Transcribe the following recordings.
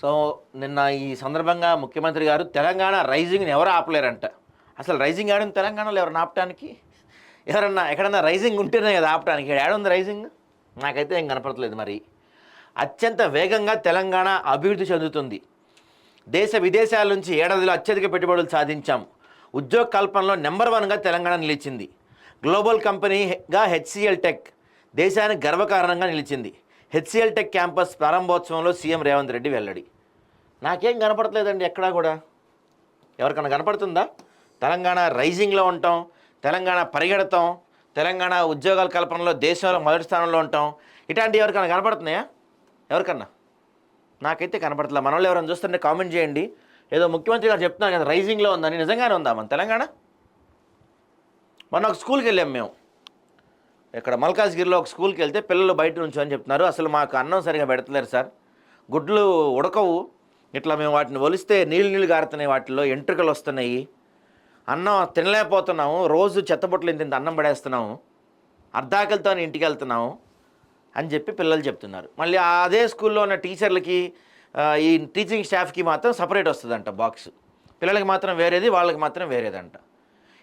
So నిన్న ఈ సందర్భంగా ముఖ్యమంత్రి గారు తెలంగాణ రైజింగ్ని ఎవరు ఆపలేరంట? అసలు రైజింగ్ ఆడిన తెలంగాణలో ఎవరైనా ఆపటానికి? ఎవరన్నా ఎక్కడన్నా రైజింగ్ ఉంటేనే కదా ఆపటానికి? ఏడుంది రైజింగ్? నాకైతే ఏం కనపడట్లేదు మరి. అత్యంత వేగంగా తెలంగాణ అభివృద్ధి చెందుతుంది. దేశ విదేశాల నుంచి ఏడాదిలో అత్యధిక పెట్టుబడులు సాధించాం. ఉద్యోగ కల్పనలో నెంబర్ వన్గా తెలంగాణ నిలిచింది. గ్లోబల్ కంపెనీగా హెచ్సిఎల్ టెక్ దేశానికి గర్వకారణంగా నిలిచింది. హెచ్సిఎల్ టెక్ క్యాంపస్ ప్రారంభోత్సవంలో సీఎం రేవంత్ రెడ్డి వెల్లడి. నాకేం కనపడట్లేదండి ఎక్కడా కూడా. ఎవరికైనా కనపడుతుందా? తెలంగాణ రైజింగ్లో ఉంటాం తెలంగాణ పరిగెడతాం తెలంగాణ ఉద్యోగాల కల్పనలో దేశంలో మొదటి స్థానంలో ఉంటాం. ఇట్లాంటివి ఎవరికైనా కనపడుతున్నాయా? ఎవరికన్నా? నాకైతే కనపడట్లేదు మన వాళ్ళు ఎవరైనా చూస్తుంటే కామెంట్ చేయండి. ఏదో ముఖ్యమంత్రి గారు చెప్తున్నారు కదా రైజింగ్లో ఉందని. నిజంగానే ఉందా మన తెలంగాణ? మొన్న ఒక స్కూల్కి వెళ్ళాం మేము. ఇక్కడ మల్కాజ్గిరిలో ఒక స్కూల్కి వెళ్తే పిల్లలు బయట నుంచి అని చెప్తున్నారు. అసలు మాకు అన్నం సరిగా పెడతలేరు సార్. గుడ్లు ఉడకవు. ఇట్లా మేము వాటిని ఒలిస్తే నీళ్ళు నీళ్ళు గారుతున్నాయి వాటిలో ఎంట్రుకలు వస్తున్నాయి. అన్నం తినలేకపోతున్నాము. రోజు చెత్తబుట్టలు ఇంత అన్నం పడేస్తున్నాము. అర్ధాకలితో ఇంటికి వెళ్తున్నాము అని చెప్పి పిల్లలు చెప్తున్నారు. మళ్ళీ అదే స్కూల్లో ఉన్న టీచర్లకి ఈ టీచింగ్ స్టాఫ్కి మాత్రం సపరేట్ వస్తుందంట బాక్స్. పిల్లలకి మాత్రం వేరేది వాళ్ళకి మాత్రం వేరేదంట.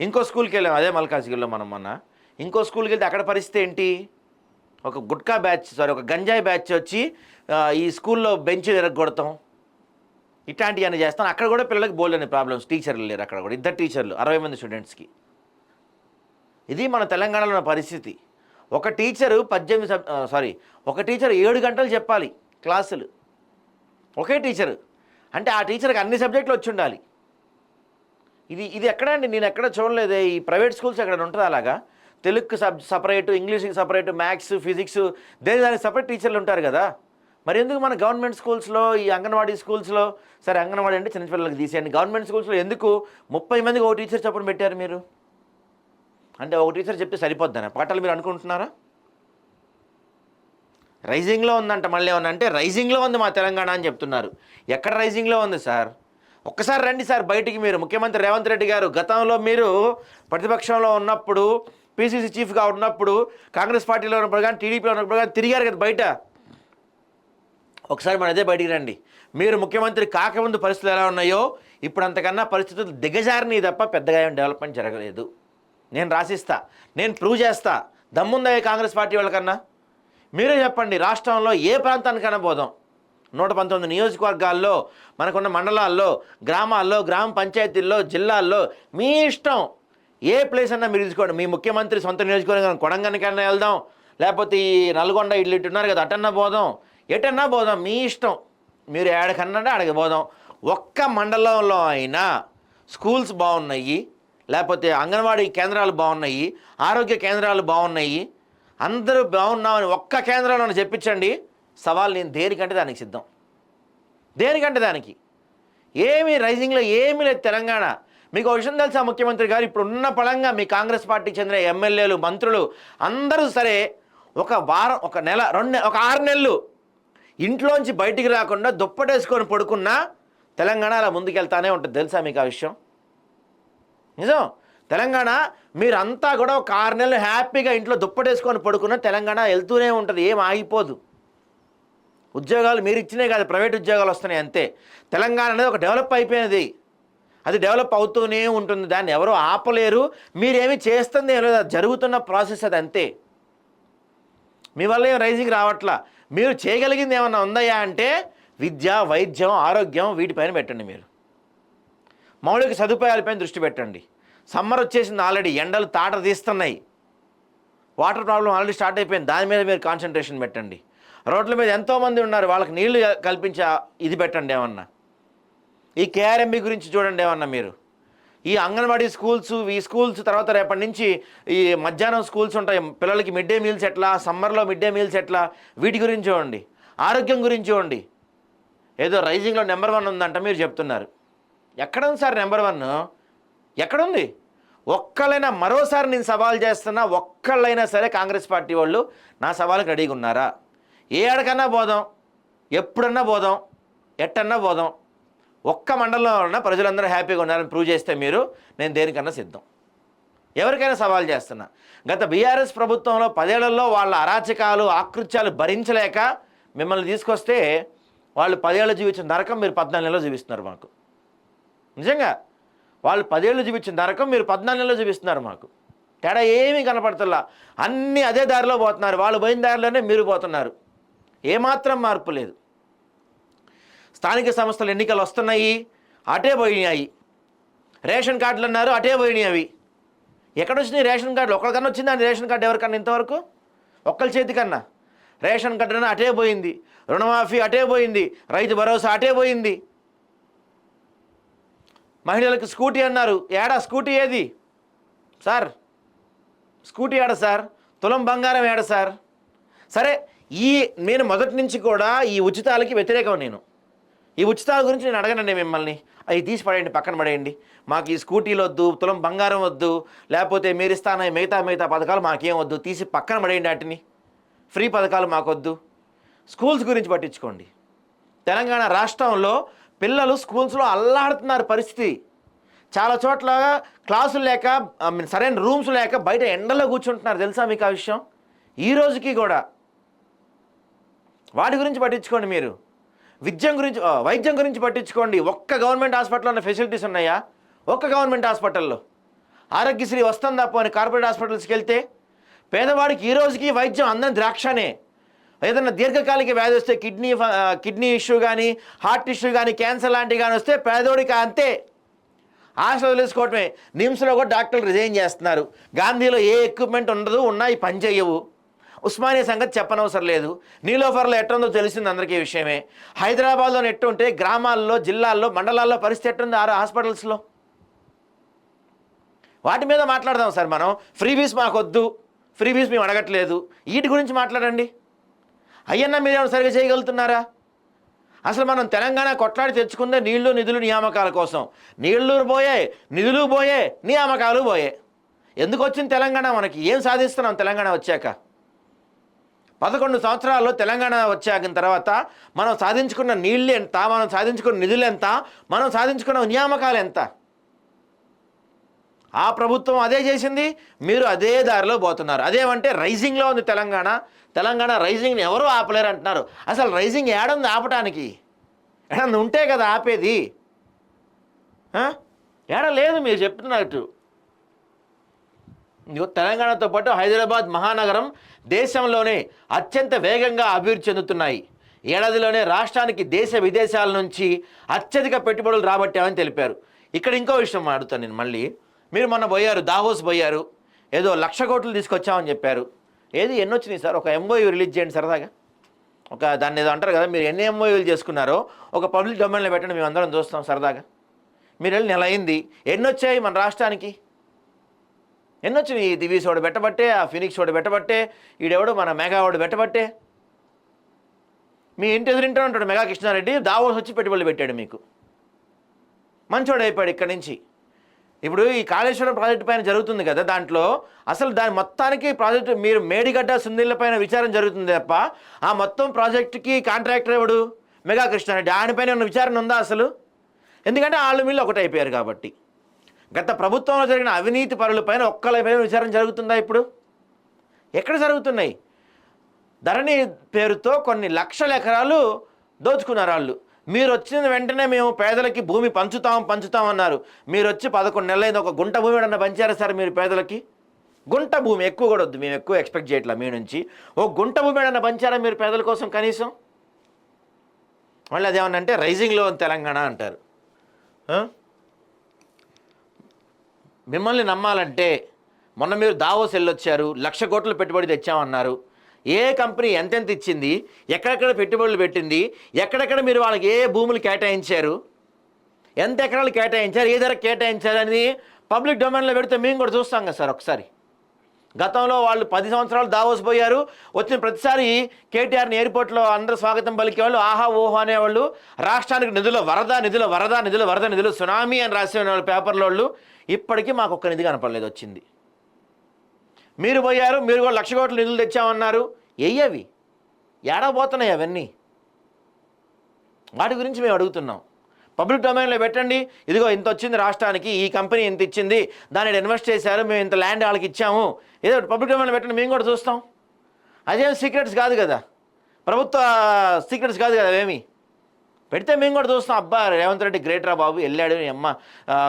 ఇంకో స్కూల్కి వెళ్ళాము అదే మల్కాజ్గిరిలో మనం మొన్న. ఇంకో స్కూల్కి వెళ్తే అక్కడ పరిస్థితి ఏంటి? ఒక గుట్కా బ్యాచ్ సారీ ఒక గంజాయి బ్యాచ్ వచ్చి ఈ స్కూల్లో బెంచ్ ఎరగొడతాం. ఇట్లాంటివన్నీ చేస్తాం. అక్కడ కూడా పిల్లలకి బోల్డ్ ప్రాబ్లమ్స్. టీచర్లు లేరు అక్కడ కూడా. ఇద్దరు టీచర్లు అరవై మంది స్టూడెంట్స్కి. ఇది మన తెలంగాణలో ఉన్న పరిస్థితి. ఒక టీచరు పద్దెనిమిది సబ్ సారీ ఒక టీచర్ ఏడు గంటలు చెప్పాలి క్లాసులు. ఒకే టీచరు. అంటే ఆ టీచర్కి అన్ని సబ్జెక్టులు వచ్చి ఉండాలి. ఇది ఇది ఎక్కడ అండి నేను ఎక్కడ చూడలేదే. ఈ ప్రైవేట్ స్కూల్స్ ఎక్కడ ఉంటుంది అలాగా? తెలుగుకి సబ్ సపరేటు ఇంగ్లీష్కి సపరేటు మ్యాథ్స్ ఫిజిక్స్ దేని దానికి సపరేట్ టీచర్లు ఉంటారు కదా. మరి ఎందుకు మన గవర్నమెంట్ స్కూల్స్లో ఈ అంగన్వాడీ స్కూల్స్లో సరే అంగన్వాడీ అంటే చిన్నపిల్లలకి తీసేయండి. గవర్నమెంట్ స్కూల్స్లో ఎందుకు ముప్పై మందికి ఒక టీచర్ చప్పుడు పెట్టారు మీరు? అంటే ఒక టీచర్ చెప్తే సరిపోద్దన. పాఠాలు మీరు అనుకుంటున్నారా? రైజింగ్లో ఉందంట మళ్ళీ ఏమన్నా అంటే రైజింగ్లో ఉంది మా తెలంగాణ అని చెప్తున్నారు. ఎక్కడ రైజింగ్లో ఉంది సార్? ఒక్కసారి రండి సార్ బయటికి మీరు. ముఖ్యమంత్రి రేవంత్ రెడ్డి గారు గతంలో మీరు ప్రతిపక్షంలో ఉన్నప్పుడు పీసీసీ చీఫ్గా ఉన్నప్పుడు కాంగ్రెస్ పార్టీలో ఉన్నప్పుడు కానీ టీడీపీలో ఉన్నప్పుడు కానీ తిరిగారు కదా బయట. ఒకసారి మన అదే బయటికి రండి. మీరు ముఖ్యమంత్రి కాకముందు పరిస్థితులు ఎలా ఉన్నాయో ఇప్పుడు అంతకన్నా పరిస్థితులు దిగజారినాయి తప్ప పెద్దగా ఏం డెవలప్మెంట్ జరగలేదు. నేను రాసిస్తా. నేను ప్రూవ్ చేస్తా. దమ్ముందా కాంగ్రెస్ పార్టీ వాళ్ళకన్నా? మీరే చెప్పండి రాష్ట్రంలో ఏ ప్రాంతానికైనా పోదాం నూట పంతొమ్మిది నియోజకవర్గాల్లో మనకున్న మండలాల్లో గ్రామాల్లో గ్రామ పంచాయతీల్లో జిల్లాల్లో మీ ఇష్టం. ఏ ప్లేస్ అన్నా మీరు తీసుకోండి. మీ ముఖ్యమంత్రి సొంత నియోజకవర్గం కొడంగనికన్నా వెళ్దాం. లేకపోతే ఈ నల్గొండ ఇల్లు ఇటు ఉన్నారు కదా అటన్నా పోదాం ఎటన్నా పోదాం మీ ఇష్టం. మీరు ఏడకన్నా ఆడకి పోదాం. ఒక్క మండలంలో అయినా స్కూల్స్ బాగున్నాయి లేకపోతే అంగన్వాడీ కేంద్రాలు బాగున్నాయి ఆరోగ్య కేంద్రాలు బాగున్నాయి. అందరూ బాగున్నామని ఒక్క కేంద్రంలో చెప్పించండి. సవాల్ నేను దేనికంటే దానికి సిద్ధం. దేనికంటే దానికి. ఏమీ రైజింగ్లో ఏమీ లేదు తెలంగాణ. మీకు విషయం తెలుసా ముఖ్యమంత్రి గారు? ఇప్పుడు ఉన్న మీ కాంగ్రెస్ పార్టీకి చెందిన ఎమ్మెల్యేలు మంత్రులు అందరూ సరే ఒక వారం ఒక నెల రెండు ఒక ఆరు నెలలు ఇంట్లోంచి బయటికి రాకుండా దుప్పటేసుకొని పడుకున్నా తెలంగాణ అలా ముందుకెళ్తానే ఉంటుంది. తెలుసా మీకు ఆ విషయం? నిజం? తెలంగాణ మీరంతా కూడా ఒక ఆరు నెలలు హ్యాపీగా ఇంట్లో దుప్పటేసుకొని పడుకున్న తెలంగాణ వెళ్తూనే ఉంటుంది ఏం ఆగిపోదు. ఉద్యోగాలు మీరు ఇచ్చినే కాదు ప్రైవేట్ ఉద్యోగాలు వస్తున్నాయి అంతే. తెలంగాణ అనేది ఒక డెవలప్ అయిపోయినది. అది డెవలప్ అవుతూనే ఉంటుంది. దాన్ని ఎవరు ఆపలేరు. మీరేమి చేస్తుంది ఏం లేదు జరుగుతున్న ప్రాసెస్ అది అంతే. మీ వల్ల ఏం రైజింగ్ రావట్లా? మీరు చేయగలిగింది ఏమన్నా ఉందయ్యా అంటే విద్య వైద్యం ఆరోగ్యం వీటిపైన పెట్టండి మీరు. మౌలిక సదుపాయాలపైన దృష్టి పెట్టండి. సమ్మర్ వచ్చేసింది ఆల్రెడీ. ఎండలు తాట తీస్తున్నాయి. వాటర్ ప్రాబ్లం ఆల్రెడీ స్టార్ట్ అయిపోయింది. దాని మీద మీరు కాన్సన్ట్రేషన్ పెట్టండి. రోడ్ల మీద ఎంతోమంది ఉన్నారు. వాళ్ళకి నీళ్ళు కల్పించే ఇది పెట్టండి ఏమన్నా. ఈ కేఆర్ఎంబి గురించి చూడండి ఏమన్నా మీరు. ఈ అంగన్వాడీ స్కూల్స్ ఈ స్కూల్స్ తర్వాత రేపటి నుంచి ఈ మధ్యాహ్నం స్కూల్స్ ఉంటాయి. పిల్లలకి మిడ్ డే మీల్స్ ఎట్లా సమ్మర్లో మిడ్ డే మీల్స్ ఎట్లా వీటి గురించి చూడండి. ఆరోగ్యం గురించి చూడండి. ఏదో రైజింగ్లో నెంబర్ వన్ ఉందంట మీరు చెప్తున్నారు. ఎక్కడ ఉంది సార్ నెంబర్ వన్? ఎక్కడుంది ఒక్కళ్ళైనా మరోసారి నేను సవాల్ చేస్తున్నా ఒక్కళ్ళైనా సరే కాంగ్రెస్ పార్టీ వాళ్ళు నా సవాల్కి రెడీగా ఉన్నారా? ఏ ఆడకన్నా పోదాం ఎప్పుడన్నా పోదాం ఎట్టన్నా పోదాం ఒక్క మండలంలో ఉన్న ప్రజలందరూ హ్యాపీగా ఉన్నారని ప్రూవ్ చేస్తే మీరు నేను దేనికన్నా సిద్ధం. ఎవరికైనా సవాల్ చేస్తున్నా. గత బీఆర్ఎస్ ప్రభుత్వంలో పదేళ్ళలో వాళ్ళ అరాచకాలు ఆకృత్యాలు భరించలేక మిమ్మల్ని తీసుకొస్తే వాళ్ళు పదేళ్ళు జీవించిన నరకం మీరు పద్నాలుగు నెలలు జీవిస్తున్నారు మాకు. నిజంగా వాళ్ళు పదేళ్ళు చూపించిన నరకం మీరు పద్నాలుగు నెలలు చూపిస్తున్నారు మాకు. తేడా ఏమీ కనపడతల్లా అన్నీ అదే దారిలో పోతున్నారు. వాళ్ళు పోయిన దారిలోనే మీరు పోతున్నారు. ఏమాత్రం మార్పు లేదు. స్థానిక సంస్థల ఎన్నికలు వస్తున్నాయి అటే పోయినాయి. రేషన్ కార్డులు అన్నారు అటే పోయినాయి అవి. ఎక్కడ వచ్చినాయి రేషన్ కార్డులు? ఒకరికన్నా వచ్చిందా రేషన్ కార్డు ఎవరికన్నా ఇంతవరకు? ఒక్కరి చేతికన్నా రేషన్ కార్డు అటే పోయింది. రుణమాఫీ అటే పోయింది. రైతు భరోసా అటే పోయింది. మహిళలకు స్కూటీ అన్నారు. ఏడా స్కూటీ ఏది? సార్ స్కూటీ ఏడ సార్? తులం బంగారం ఏడ సార్? సరే ఈ నేను మొదటి నుంచి కూడా ఈ ఉచితాలకి వ్యతిరేకం నేను. ఈ ఉచితాల గురించి నేను అడగనండి మిమ్మల్ని. అవి తీసి పడేయండి పక్కన పడేయండి. మాకు ఈ స్కూటీలు వద్దు తులం బంగారం వద్దు లేకపోతే మీరు ఇస్తాన మిగతా మిగతా పథకాలు మాకేం వద్దు తీసి పక్కన పడేయండి వాటిని. ఫ్రీ పథకాలు మాకొద్దు స్కూల్స్ గురించి పట్టించుకోండి. తెలంగాణ రాష్ట్రంలో పిల్లలు స్కూల్స్లో అల్లాడుతున్నారు పరిస్థితి. చాలా చోట్ల క్లాసులు లేక సరైన రూమ్స్ లేక బయట ఎండలో కూర్చుంటున్నారు. తెలుసా మీకు ఆ విషయం? ఈ రోజుకి కూడా. వాటి గురించి పట్టించుకోండి మీరు. విద్యం గురించి వైద్యం గురించి పట్టించుకోండి. ఒక్క గవర్నమెంట్ హాస్పిటల్లో ఉన్న ఫెసిలిటీస్ ఉన్నాయా? ఒక్క గవర్నమెంట్ హాస్పిటల్లో. ఆరోగ్యశ్రీ వస్తుందా పోని? కార్పొరేట్ హాస్పిటల్స్కి వెళ్తే? పేదవాడికి ఈ రోజుకి వైద్యం అందం ద్రాక్షనే. ఏదైనా దీర్ఘకాలిక వ్యాధి వస్తే కిడ్నీ ఫ- కిడ్నీ ఇష్యూ కానీ హార్ట్ ఇష్యూ కానీ క్యాన్సర్ లాంటివి కానీ వస్తే పేదోడికి అంతే. ఆశ వదిలేసుకోవటమే. నిమ్స్లో కూడా డాక్టర్లు రిజైన్ చేస్తున్నారు. గాంధీలో ఏ ఎక్విప్మెంట్ ఉండదు ఉన్నాయి పని చేయవు ఉస్మానియా సంగతి చెప్పనవసరం లేదు. నీలోఫర్లో ఎట్టుందో తెలిసింది అందరికీ ఈ విషయమే. హైదరాబాద్లో ఎట్టుంటే గ్రామాల్లో జిల్లాల్లో మండలాల్లో పరిస్థితి ఎట్టుంది ఆరు హాస్పిటల్స్లో? వాటి మీద మాట్లాడదాం సార్ మనం. ఫ్రీ బీస్ మాకొద్దు. ఫ్రీ బీస్ మేము అడగట్లేదు. వీటి గురించి మాట్లాడండి. అయ్యన్నా మీరేమైనా సరిగా చేయగలుగుతున్నారా? అసలు మనం తెలంగాణ కొట్లాడి తెచ్చుకుందే నీళ్ళు నిధులు నియామకాల కోసం. నీళ్ళు పోయే నిధులు పోయే నియామకాలు పోయే. ఎందుకు వచ్చింది తెలంగాణ మనకి? ఏం సాధిస్తున్నాం తెలంగాణ వచ్చాక? పదకొండు సంవత్సరాల్లో తెలంగాణ వచ్చాక తర్వాత మనం సాధించుకున్న నీళ్ళు ఎంత మనం సాధించుకున్న నిధులు ఎంత మనం సాధించుకున్న నియామకాలు ఎంత? ఆ ప్రభుత్వం అదే చేసింది మీరు అదే దారిలో పోతున్నారు. అదేమంటే రైజింగ్లో ఉంది తెలంగాణ. తెలంగాణ రైజింగ్ని ఎవరు ఆపలేరు అంటున్నారు. అసలు రైజింగ్ ఏడంది ఆపటానికి? ఏడంది ఉంటే కదా ఆపేది. ఏడ లేదు మీరు చెప్తున్నట్టు. తెలంగాణతో పాటు హైదరాబాద్ మహానగరం దేశంలోనే అత్యంత వేగంగా అభివృద్ధి చెందుతున్నాయి. ఏడాదిలోనే రాష్ట్రానికి దేశ విదేశాల నుంచి అత్యధిక పెట్టుబడులు రాబట్టామని తెలిపారు. ఇక్కడ ఇంకో విషయం అడుగుతాను నేను మళ్ళీ. మీరు మొన్న పోయారు దావోస్ పోయారు ఏదో లక్ష కోట్లు తీసుకొచ్చామని చెప్పారు. ఏది ఎన్ని వచ్చినాయి సార్? ఒక ఎంఓయూ రిలీజ్ చేయండి సరదాగా. ఒక దాన్ని ఏదో అంటారు కదా మీరు ఎన్ని ఎంఓయూలు చేసుకున్నారో ఒక పబ్లిక్ డొమైన్లో పెట్టండి మేము అందరం చూస్తాం సరదాగా. మీరు వెళ్ళి నెల అయింది ఎన్ని వచ్చాయి మన రాష్ట్రానికి? ఎన్ని ఈ దివీస్ వాడు పెట్టబట్టే ఆ ఫినిక్స్ వాడు పెట్టబట్టే ఈడెవడు మన మెగా వాడు పెట్టబట్టే? మీ ఇంటి ఎదురింటూ ఉంటాడు మెగా కృష్ణారెడ్డి దావోస్ వచ్చి పెట్టుబడులు పెట్టాడు మీకు. మంచోడు అయిపోయాడు ఇక్కడి నుంచి. ఇప్పుడు ఈ కాళేశ్వరం ప్రాజెక్టు పైన జరుగుతుంది కదా దాంట్లో అసలు దాని మొత్తానికి ప్రాజెక్టు మీరు మేడిగడ్డ సుందిళ్ళ పైన విచారణ జరుగుతుంది తప్ప ఆ మొత్తం ప్రాజెక్టుకి కాంట్రాక్టర్ ఎవడు? మెగా కృష్ణారెడ్డి. ఆయన పైన ఉన్న విచారణ ఉందా అసలు? ఎందుకంటే వాళ్ళు వీళ్ళు ఒకటి అయిపోయారు కాబట్టి. గత ప్రభుత్వంలో జరిగిన అవినీతి పరులపైన ఒక్కలపైన విచారణ జరుగుతుందా ఇప్పుడు? ఎక్కడ జరుగుతున్నాయి? ధరణి పేరుతో కొన్ని లక్షల ఎకరాలు దోచుకున్నారు వాళ్ళు. మీరు వచ్చిన వెంటనే మేము పేదలకి భూమి పంచుతాం పంచుతాం అన్నారు. మీరు వచ్చి పదకొండు నెలలైంది ఒక గుంట భూమి ఏమన్నా పంచారా సార్ మీరు పేదలకి? గుంట భూమి ఎక్కువ కూడా వద్దు మేము ఎక్కువ ఎక్స్పెక్ట్ చేయట్లా మీ నుంచి. ఓ గుంట భూమి ఏమన్నా పంచారా మీరు పేదల కోసం కనీసం? మళ్ళీ అదేమన్నా అంటే రైజింగ్లో తెలంగాణ అంటారు. మిమ్మల్ని నమ్మాలంటే మొన్న మీరు దావోస్ వెళ్ళొచ్చారు లక్ష కోట్ల పెట్టుబడి తెచ్చామన్నారు. ఏ కంపెనీ ఎంతెంత ఇచ్చింది ఎక్కడెక్కడ పెట్టుబడులు పెట్టింది ఎక్కడెక్కడ మీరు వాళ్ళకి ఏ భూములు కేటాయించారు ఎంత ఎకరాలు కేటాయించారు ఏ ధర కేటాయించారు అని పబ్లిక్ డొమైన్లో పెడితే మేము కూడా చూస్తాం కదా సార్ ఒకసారి. గతంలో వాళ్ళు పది సంవత్సరాలు దావోస్ పోయారు. వచ్చిన ప్రతిసారి కేటీఆర్ని ఎయిర్పోర్ట్లో అందరూ స్వాగతం పలికేవాళ్ళు ఆహా ఓహో అనేవాళ్ళు. రాష్ట్రానికి నిధుల వరద నిధుల వరద నిధుల వరద నిధులు సునామీ అని రాసేవాళ్ళు పేపర్లో వాళ్ళు. ఇప్పటికీ మాకు ఒక్క నిధి కనపడలేదు వచ్చింది. మీరు పోయారు మీరు కూడా లక్ష కోట్ల నిధులు తెచ్చామన్నారు. ఏడా పోతున్నాయి అవన్నీ. వాటి గురించి మేము అడుగుతున్నాం. పబ్లిక్ డొమైన్లో పెట్టండి. ఇదిగో ఇంత వచ్చింది రాష్ట్రానికి ఈ కంపెనీ ఇంత ఇచ్చింది దాన్ని ఇన్వెస్ట్ చేశారు మేము ఇంత ల్యాండ్ వాళ్ళకి ఇచ్చాము. ఏదో పబ్లిక్ డొమైన్లో పెట్టండి మేము కూడా చూస్తాం. అదేం సీక్రెట్స్ కాదు కదా. ప్రభుత్వ సీక్రెట్స్ కాదు కదా అవేమి. పెడితే మేము కూడా చూస్తాం. అబ్బా రేవంత్ రెడ్డి గ్రేటరా బాబు వెళ్ళాడు అమ్మ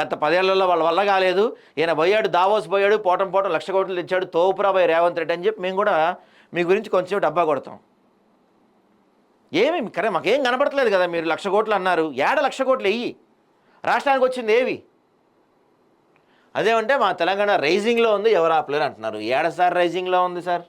గత పదేళ్ళలో వాళ్ళ వల్ల కాలేదు. ఈయన పోయాడు దావోస్ పోయాడు పోటం పోటం లక్ష కోట్లు తెచ్చాడు తోపురా రేవంత్ రెడ్డి అని చెప్పి మేము కూడా మీ గురించి కొంచెం డబ్బా కొడతాం. ఏమేమి కరే మాకేం కనపడట్లేదు కదా మీరు లక్ష కోట్లు అన్నారు. ఏడ లక్ష కోట్లు వెయ్యి? రాష్ట్రానికి వచ్చింది ఏవి? అదేమంటే మా తెలంగాణ రైజింగ్లో ఉంది ఎవరు ఆపలేరు అంటున్నారు. ఏడ సార్ రైజింగ్లో ఉంది సార్?